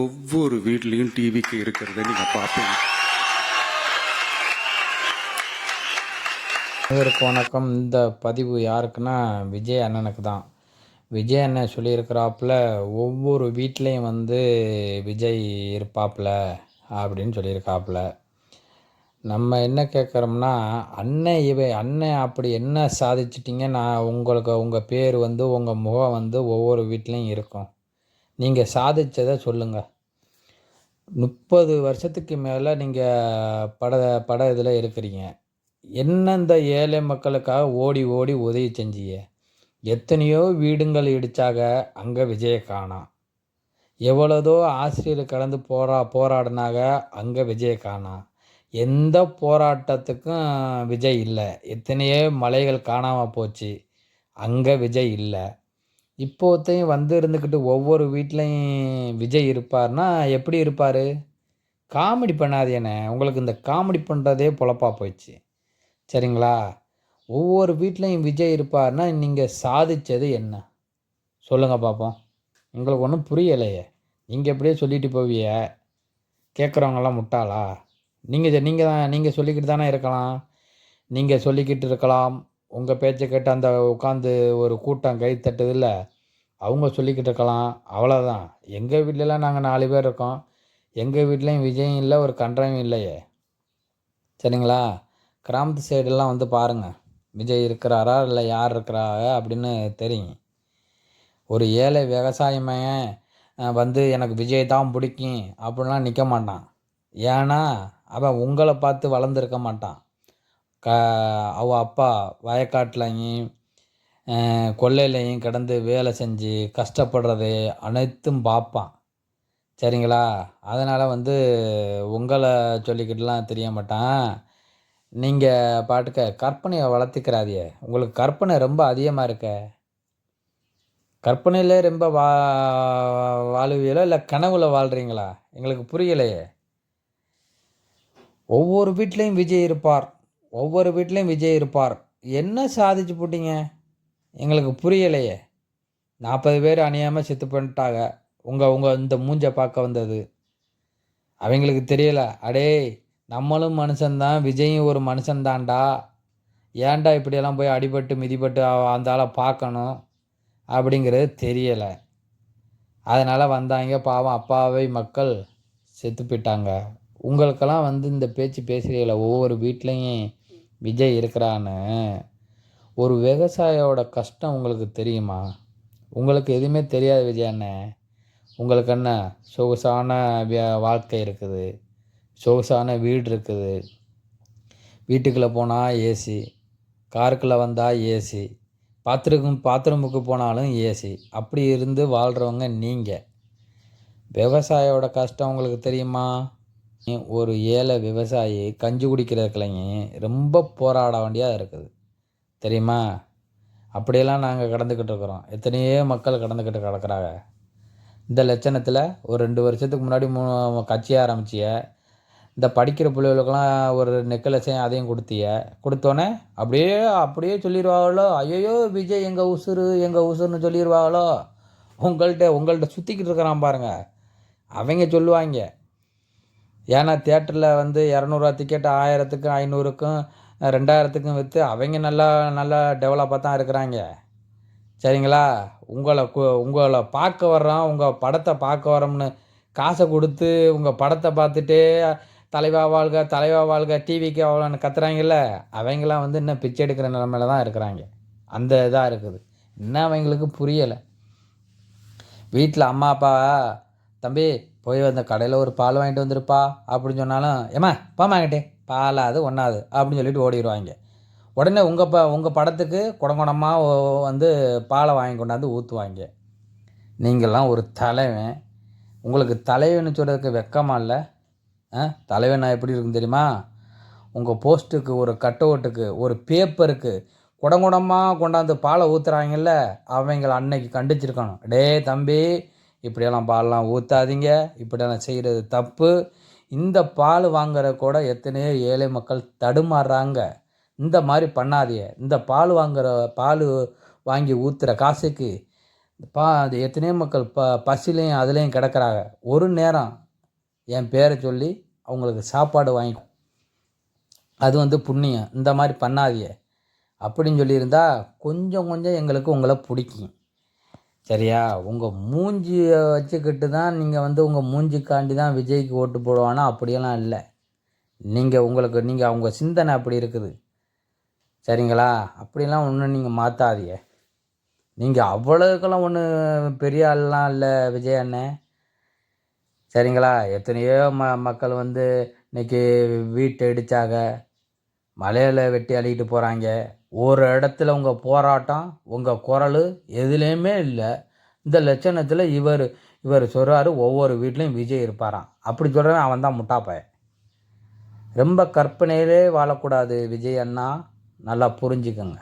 ஒவ்வொரு வீட்லேயும் டிவிக்கு இருக்கிறத நீங்கள் பார்ப்பீங்க. அனைவருக்கு வணக்கம். இந்த பதிவு யாருக்குன்னா விஜய் அண்ணனுக்கு தான். விஜய் அண்ணன் சொல்லியிருக்கிறாப்புல ஒவ்வொரு வீட்லேயும் வந்து விஜய் இருப்பாப்புல அப்படின்னு சொல்லியிருக்காப்புல. நம்ம என்ன கேட்குறோம்னா அண்ணன் இவை அண்ணன் அப்படி என்ன சாதிச்சிட்டிங்க? நான் உங்களுக்கு உங்கள் பேர் வந்து உங்கள் முகம் வந்து ஒவ்வொரு வீட்லேயும் இருக்கும். நீங்கள் சாதித்ததை சொல்லுங்கள் முப்பது வருஷத்துக்கு மேலே நீங்கள் பட பட இதில் இருக்கிறீங்க. என்னெந்த ஏழை மக்களுக்காக ஓடி ஓடி உதவி செஞ்சீங்க? எத்தனையோ வீடுங்கள் இடித்தாக அங்கே விஜய காணாம் எவ்வளோதோ ஆசிரியர் கடந்து போரா போராடினாங்க அங்கே விஜய காணாம் எந்த போராட்டத்துக்கும் விஜய் இல்லை. எத்தனையோ மலைகள் காணாமல் போச்சு. அங்கே விஜய் இல்லை. இப்போத்தையும் வந்து இருந்துக்கிட்டு ஒவ்வொரு வீட்லேயும் விஜய் இருப்பார்னா எப்படி இருப்பார்? காமெடி பண்ணாதேனே. உங்களுக்கு இந்த காமெடி பண்ணுறதே பொழப்பா போயிடுச்சு. சரிங்களா? ஒவ்வொரு வீட்லேயும் விஜய் இருப்பார்னா நீங்கள் சாதித்தது என்ன? சொல்லுங்கள் பார்ப்போம் உங்களுக்கு ஒன்றும் புரியலையே. நீங்கள் எப்படியே சொல்லிட்டு போவிய. கேட்குறவங்கெல்லாம் முட்டாளா? நீங்கள் நீங்கள் தான் நீங்கள் சொல்லிக்கிட்டு தானே இருக்கலாம். நீங்கள் சொல்லிக்கிட்டு இருக்கலாம். உங்கள் பேச்சை கேட்டு அந்த உட்காந்து ஒரு கூட்டம் கை தட்டுதில்ல அவங்க சொல்லிக்கிட்டு இருக்கலாம். அவ்வளோதான் எங்கள் வீட்டிலலாம் நாங்கள் நாலு பேர் இருக்கோம். எங்கள் வீட்லேயும் விஜயம் இல்லை ஒரு கன்றாயும் இல்லையே. சரிங்களா? கிராமத்து சைடெல்லாம் வந்து பாருங்கள் விஜய் இருக்கிறாரா இல்லை யார் இருக்கிறா அப்படின்னு தெரியும். ஒரு ஏழை விவசாயமே வந்து எனக்கு விஜய் தான் பிடிக்கும் அப்படின்லாம் நிற்க மாட்டான். ஏன்னா அவன் உங்களை பார்த்து வளர்ந்துருக்க மாட்டான். க அவ அப்பா வயக்காட்டிலையும் கொள்ளையிலையும் கடந்து கிடந்து வேலை செஞ்சு கஷ்டப்படுறது அனைத்தும் பார்ப்பான் சரிங்களா? அதனால் வந்து உங்களை சொல்லிக்கிட்டுலாம் தெரிய மாட்டான். நீங்கள் பாட்டுக்க கற்பனையை வளர்த்துக்கிறாதிய உங்களுக்கு கற்பனை ரொம்ப அதிகமாக இருக்க. கற்பனையிலே ரொம்ப வா வாழுவீங்களோ இல்லை கனவுல வாழ்கிறீங்களா எங்களுக்கு புரியலையே. ஒவ்வொரு வீட்லேயும் விஜய் இருப்பார். ஒவ்வொரு வீட்லேயும் விஜய் இருப்பார். என்ன சாதிச்சு போட்டீங்க? எங்களுக்கு புரியலையே. நாற்பது பேர் அணியாமல் செத்து பண்ணிட்டாங்க உங்கள் உங்கள் இந்த மூஞ்சை பார்க்க வந்தது. அவங்களுக்கு தெரியலை. அடே நம்மளும் மனுஷன்தான் விஜயும் ஒரு மனுஷன்தான்டா ஏன்டா இப்படியெல்லாம் போய் அடிபட்டு மிதிப்பட்டு அவ- அந்த ஆளை பார்க்கணும்? அப்படிங்கிறது தெரியலை. அதனால் வந்தாங்க. பாவம் அப்பாவை மக்கள் செத்து போயிட்டாங்க. உங்களுக்கெல்லாம் வந்து இந்த பேச்சு பேசுகிறீங்கள ஒவ்வொரு வீட்லேயும் விஜய் இருக்கிறான்னு ஒரு விவசாயியோட கஷ்டம் உங்களுக்கு தெரியுமா? உங்களுக்கு எதுவுமே தெரியாது விஜய் உங்களுக்கு என்ன சொகுசான வாழ்க்கை இருக்குது. சொகுசான வீடு இருக்குது. வீட்டுக்குள்ளே போனால் ஏசி காருக்குள்ளே வந்தால் ஏசி பாத்ரூம் பாத்ரூமுக்கு போனாலும் ஏசி அப்படி இருந்து வாழ்கிறவங்க நீங்கள் விவசாயியோட கஷ்டம் உங்களுக்கு தெரியுமா? ஒரு ஏழை விவசாயி கஞ்சி குடிக்கிற கலைஞன் ரொம்ப போராட வேண்டியதாக இருக்குது. தெரியுமா? அப்படியெல்லாம் நாங்கள் கடந்துக்கிட்டு இருக்கிறோம். எத்தனையோ மக்கள் கடந்துக்கிட்டு கிடக்குறாங்க. இந்த லட்சணத்தில் ஒரு ரெண்டு வருஷத்துக்கு முன்னாடி மூணு கட்சியை ஆரம்பிச்சிய இந்த படிக்கிற பிள்ளைகளுக்கெல்லாம் ஒரு நெக்கலசையும் அதையும் கொடுத்திய கொடுத்தோன்னே அப்படியே அப்படியே சொல்லிடுவாங்களோ ஐயோ விஜய் எங்கள் உசுரு எங்கள் உசுறுன்னு சொல்லிடுவாங்களோ உங்கள்கிட்ட உங்கள்கிட்ட சுற்றிக்கிட்டு இருக்கிறான் பாருங்கள் அவங்க சொல்லுவாங்க ஏன்னா தேட்டரில் வந்து இரநூறுவா டிக்கெட் ஆயிரத்துக்கும் ஐநூறுக்கும் ரெண்டாயிரத்துக்கும் விற்று அவங்க நல்லா நல்லா டெவலப்பாக தான் இருக்கிறாங்க. சரிங்களா? உங்களை கு- உங்களை பார்க்க வர்றோம் உங்கள் படத்தை பார்க்க வரோம்னு காசை கொடுத்து உங்கள் படத்தை பார்த்துட்டே தலைவா வாழ்க தலைவா வாழ்க டிவிக்கு அவ்வளோன்னு கத்துறாங்கல்ல அவங்களாம் வந்து இன்னும் பிச்சை எடுக்கிற நிலமையில தான் இருக்கிறாங்க. அந்த இதாக இருக்குது. இன்னும் அவங்களுக்கு புரியலை. வீட்டில் அம்மா அப்பா தம்பி போய் அந்த கடையில் ஒரு பால் வாங்கிட்டு வந்துருப்பா அப்படின்னு சொன்னாலும் ஏம்மா போமாங்கிட்டே பாலாது ஒன்றாது அப்படின்னு சொல்லிட்டு ஓடிடுவாங்க உடனே உங்கள் ப உங்கள் படத்துக்கு குடங்குடமாக வந்து பாலை வாங்கி கொண்டாந்து ஊற்றுவாங்க நீங்கள்லாம் ஒரு தலைவன். உங்களுக்கு தலைவன் சொல்கிறதுக்கு வெக்கமாக இல்லை? ஆ தலைவன் எப்படி இருக்கும் தெரியுமா? உங்கள் போஸ்ட்டுக்கு ஒரு கட்டவுட்டுக்கு ஒரு பேப்பருக்கு குடங்குடமாக கொண்டாந்து பாலை ஊற்றுறாங்கல்ல அவங்கள அன்னைக்கு கண்டிச்சிருக்கணும். டேய் தம்பி இப்படியெல்லாம் பாலெலாம் ஊற்றாதீங்க இப்படியெல்லாம் செய்கிறது தப்பு. இந்த பால் வாங்குற கூட எத்தனையோ ஏழை மக்கள் தடுமாறுறாங்க. இந்த மாதிரி பண்ணாதீங்க. இந்த பால் வாங்குற பால் வாங்கி ஊற்றுற காசுக்கு பா அது எத்தனையோ மக்கள் ப பசிலையும் அதுலேயும் கிடக்குறாங்க. ஒரு நேரம் என் பேரை சொல்லி அவங்களுக்கு சாப்பாடு வாங்கி அது வந்து புண்ணியம். இந்த மாதிரி பண்ணாதீங்க. அப்படின்னு சொல்லியிருந்தா கொஞ்சம் கொஞ்சம் எங்களுக்கு உங்களை பிடிக்கும். சரியா? உங்கள் மூஞ்சியை வச்சுக்கிட்டு தான் நீங்கள் வந்து உங்கள் மூஞ்சிக்காண்டி தான் விஜய்க்கு ஓட்டு போடுவானா? அப்படியெல்லாம் இல்லை. நீங்கள் உங்களுக்கு நீங்கள் அவங்க சிந்தனை அப்படி இருக்குது. சரிங்களா? அப்படிலாம் ஒன்றும் நீங்கள் மாற்றாதீங்க நீங்கள் அவ்வளோக்கெல்லாம் ஒன்றும் பெரிய ஆள்லாம் இல்லை விஜய் அண்ணன் சரிங்களா? எத்தனையோ ம மக்கள் வந்து இன்னைக்கு வீட்டை இடித்தாங்க மலையில் வெட்டி அழிக்கிட்டு போகிறாங்க ஒரு இடத்துல உங்கள் போராட்டம் உங்கள் குரல் எதுலேயுமே இல்லை. இந்த லட்சணத்தில் இவர் இவர் சொல்கிறாரு ஒவ்வொரு வீட்லேயும் விஜய் இருப்பாராம். அப்படி சொல்கிறவன் அவன் தான் முட்டாப்பையன். ரொம்ப கற்பனையிலே வாழக்கூடாது விஜய் அண்ணா. நல்லா புரிஞ்சுக்கோங்க.